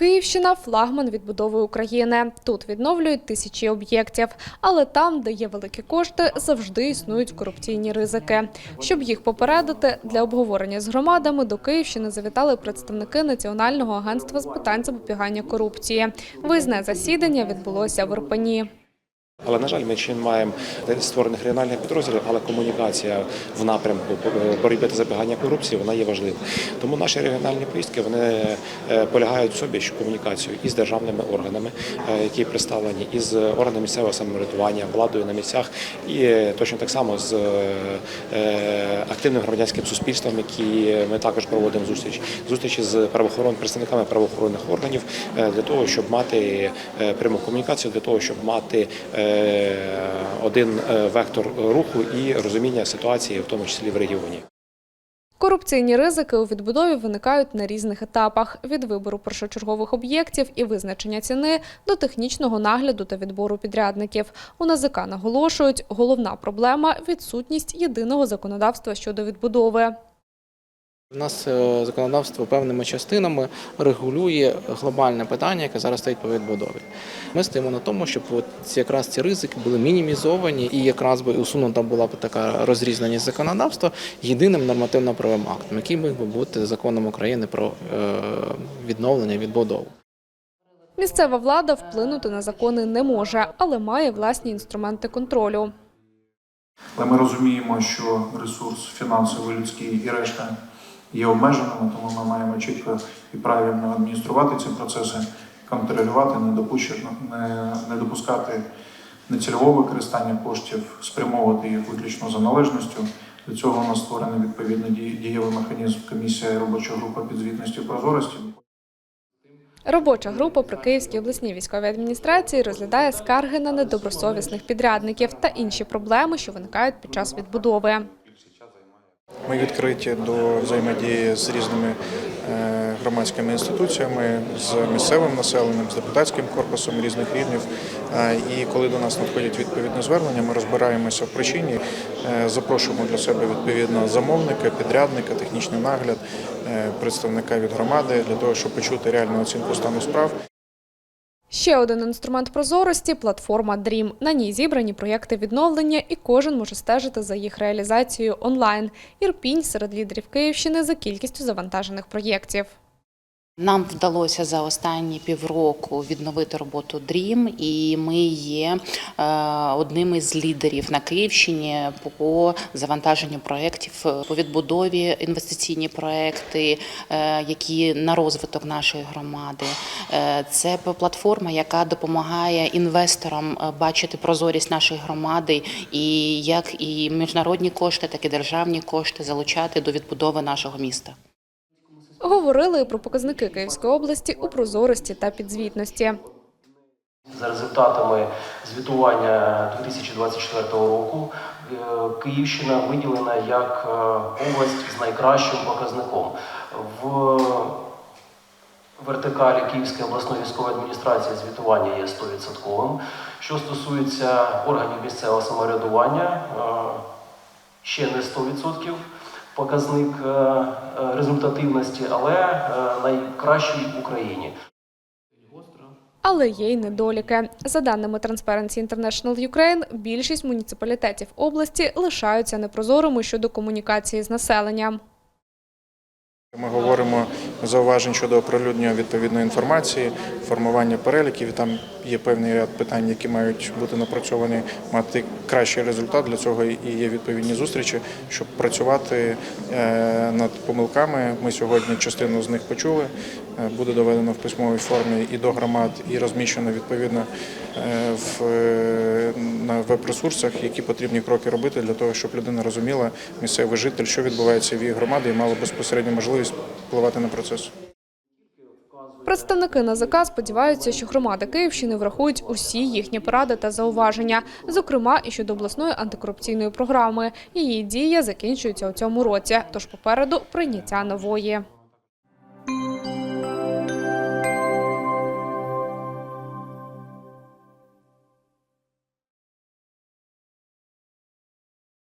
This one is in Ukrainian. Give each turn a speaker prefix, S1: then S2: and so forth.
S1: Київщина флагман відбудови України. Тут відновлюють тисячі об'єктів, але там, де є великі кошти, завжди існують корупційні ризики. Щоб їх попередити, для обговорення з громадами до Київщини завітали представники Національного агентства з питань запобігання корупції. Визне засідання відбулося в Ірпені.
S2: Але на жаль, ми ще не маємо створених регіональних підрозділів, але комунікація в напрямку боротьби та запобігання корупції вона є важлива. Тому наші регіональні поїздки вони е, полягають в собі, що комунікацію із державними органами, е, які представлені, із органами місцевого самоврядування, владою на місцях, і е, точно так само з е, активним громадянським суспільством, які ми також проводимо зустріч, зустрічі з правоохорон представниками правоохоронних органів е, для того, щоб мати е, пряму комунікацію, для того, щоб мати е, один е, вектор руху і розуміння ситуації, в тому числі в регіоні.
S1: Корупційні ризики у відбудові виникають на різних етапах: від вибору першочергових об'єктів і визначення ціни до технічного нагляду та відбору підрядників. У НАЗК наголошують, головна проблема відсутність єдиного законодавства щодо відбудови.
S3: У нас е, законодавство певними частинами регулює глобальне питання, яке зараз стоїть по відбудові. Ми стоїмо на тому, щоб от якраз ці ризики були мінімізовані і якраз би усунута була б така розрізненість законодавства єдиним нормативно-правовим актом, який міг би бути законом України про е, відновлення відбудову.
S1: Місцева влада вплинути на закони не може, але має власні інструменти контролю.
S4: Але ми розуміємо, що ресурс фінансовий, людський і решта є обмеженими, тому ми маємо чітко і правильно адмініструвати ці процеси, контролювати, не, допускати нецільового використання коштів, спрямовувати їх виключно за належністю. Для цього у нас створений відповідний дієвий механізм комісія і робоча група підзвітності прозорості.
S1: Робоча група при Київській обласній військовій адміністрації розглядає скарги на недобросовісних підрядників та інші проблеми, що виникають під час відбудови.
S5: Ми відкриті до взаємодії з різними е, громадськими інституціями, з місцевим населенням, з депутатським корпусом різних рівнів. Е, І коли до нас надходять відповідні звернення, ми розбираємося в причині, е, запрошуємо для себе відповідно замовника, підрядника, технічний нагляд, представника від громади для того, щоб почути реальну оцінку стану справ.
S1: Ще один інструмент прозорості платформа Dream. На ній зібрані проєкти відновлення, і кожен може стежити за їх реалізацією онлайн. Ірпінь серед лідерів Київщини за кількістю завантажених проєктів.
S6: Нам вдалося за останні півроку відновити роботу Dream, і ми є е, одним із лідерів на Київщині по завантаженню проєктів по відбудові інвестиційні проекти, е, які на розвиток нашої громади. Е, Це платформа, яка допомагає інвесторам бачити прозорість нашої громади і як і міжнародні кошти, так і державні кошти залучати до відбудови нашого міста.
S1: Говорили про показники Київської області у прозорості та підзвітності.
S7: За результатами звітування 2024 року е, Київщина виділена як е, область з найкращим показником. В вертикалі Київської обласної військової адміністрації звітування є 100%. Що стосується органів місцевого самоврядування, е, ще не 100% показник е, е, результативності, але е, найкращий в Україні.
S1: Але є й недоліки. За даними Transparency International Ukraine, більшість муніципалітетів області лишаються непрозорими щодо комунікації з населенням.
S5: Ми говоримо зауважень щодо оприлюднення відповідної інформації, формування переліків. Там є певний ряд питань, які мають бути напрацьовані, мати кращий результат. Для цього і є відповідні зустрічі, щоб працювати е, над помилками. Ми сьогодні частину з них почули. Е, Буде доведено в письмовій формі і до громад, і розміщено відповідно е, в на веб-ресурсах, які потрібні кроки робити для того, щоб людина розуміла, місцевий житель, що відбувається в її громаді, і мала безпосередню можливість впливати на процес.
S1: Представники НАЗК сподіваються, що громади Київщини врахують усі їхні поради та зауваження, зокрема і щодо обласної антикорупційної програми. Її дія закінчується у цьому році, тож попереду прийняття нової.